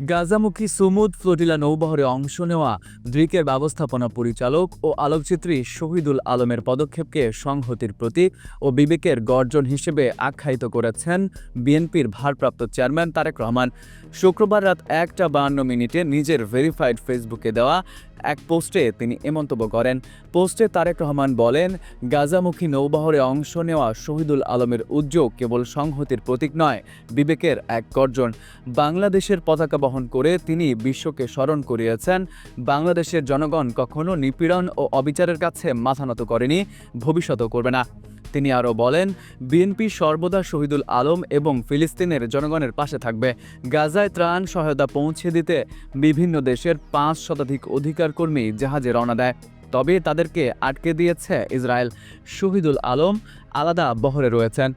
গাজামুখী Sumud flotilla নৌবহরে অংশ নেওয়া দ্রিকের ব্যবস্থাপনা পরিচালক ও আলোকচিত্রী শহীদুল আলমের পদক্ষেপকে সংহতির প্রতীক ও বিবেকের গর্জন হিসেবে আখ্যায়িত করেছেন বিএনপির ভারপ্রাপ্ত চেয়ারম্যান তারেক রহমান। শুক্রবার রাত একটা বাহান্ন মিনিটে নিজের ভেরিফাইড ফেসবুকে দেওয়া এক পোস্টে তিনি এ মন্তব্য করেন। পোস্টে তারেক রহমান বলেন, গাজামুখী নৌবহরে অংশ নেওয়া শহীদুল আলমের উদ্যোগ কেবল সংহতির প্রতীক নয়, বিবেকের এক গর্জন। বাংলাদেশের পতাকা বহন করে তিনি বিশ্বকে স্মরণ করিয়েছেন। বাংলাদেশের জনগণ কখনো নিপীড়ন ও অবিচারের কাছে মাথা নত করেনি, ভবিষ্যতও করবে না। তিনি আরও বলেন, বিএনপি সর্বদা শহীদুল আলম এবং ফিলিস্তিনের জনগণের পাশে থাকবে। গাজায় ত্রাণ সহায়তা পৌঁছে দিতে বিভিন্ন দেশের পাঁচ শতাধিক অধিকার কর্মী জাহাজে রওনা দেয়। তবে তাদেরকে আটকে দিয়েছে ইসরায়েল। শহীদুল আলম আলাদা বহরে রয়েছেন।